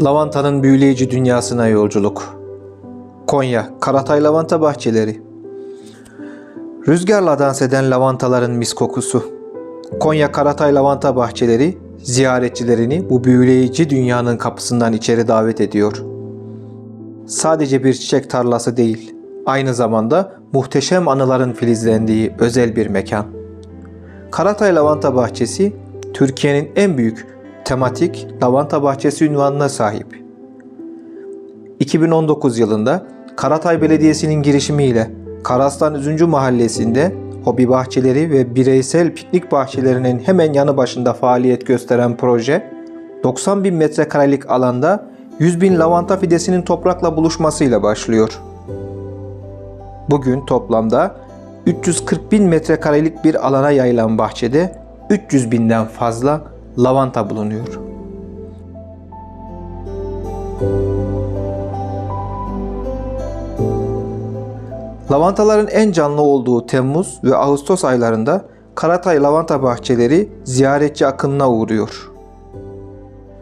Lavantanın büyüleyici dünyasına yolculuk. Konya, Karatay Lavanta Bahçeleri. Rüzgarla dans eden lavantaların mis kokusu. Konya Karatay Lavanta Bahçeleri ziyaretçilerini bu büyüleyici dünyanın kapısından içeri davet ediyor. Sadece bir çiçek tarlası değil, aynı zamanda muhteşem anıların filizlendiği özel bir mekan. Karatay Lavanta Bahçesi, Türkiye'nin en büyük tematik lavanta bahçesi ünvanına sahip. 2019 yılında Karatay Belediyesi'nin girişimiyle Karaslan Üzüncü Mahallesi'nde hobi bahçeleri ve bireysel piknik bahçelerinin hemen yanı başında faaliyet gösteren proje, 90 bin metrekarelik alanda 100 bin lavanta fidesinin toprakla buluşmasıyla başlıyor. Bugün toplamda 340 bin metrekarelik bir alana yayılan bahçede 300 binden fazla lavanta bulunuyor. Lavantaların en canlı olduğu Temmuz ve Ağustos aylarında Karatay lavanta bahçeleri ziyaretçi akınına uğruyor.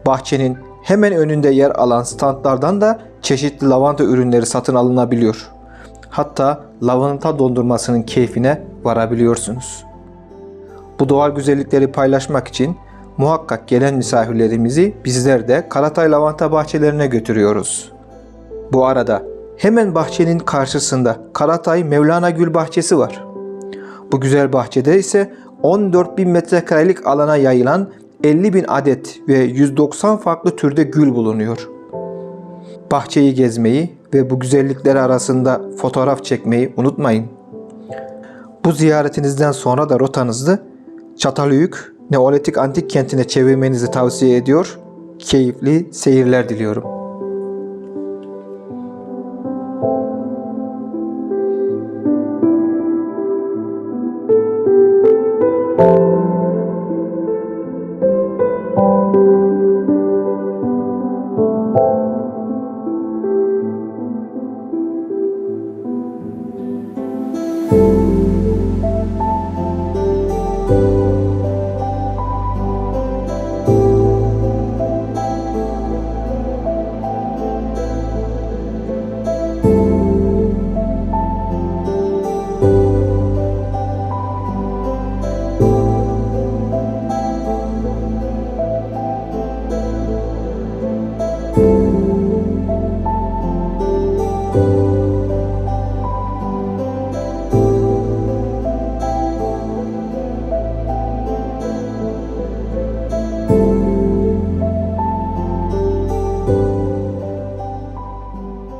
Bahçenin hemen önünde yer alan standlardan da çeşitli lavanta ürünleri satın alınabiliyor. Hatta lavanta dondurmasının keyfine varabiliyorsunuz. Bu doğal güzellikleri paylaşmak için muhakkak gelen misafirlerimizi bizler de Karatay Lavanta bahçelerine götürüyoruz. Bu arada hemen bahçenin karşısında Karatay Mevlana Gül Bahçesi var. Bu güzel bahçede ise 14 bin metrekarelik alana yayılan 50 bin adet ve 190 farklı türde gül bulunuyor. Bahçeyi gezmeyi ve bu güzellikler arasında fotoğraf çekmeyi unutmayın. Bu ziyaretinizden sonra da rotanızı Çatalhöyük Neolitik Antik Kenti'ne çevirmenizi tavsiye ediyor. Keyifli seyirler diliyorum.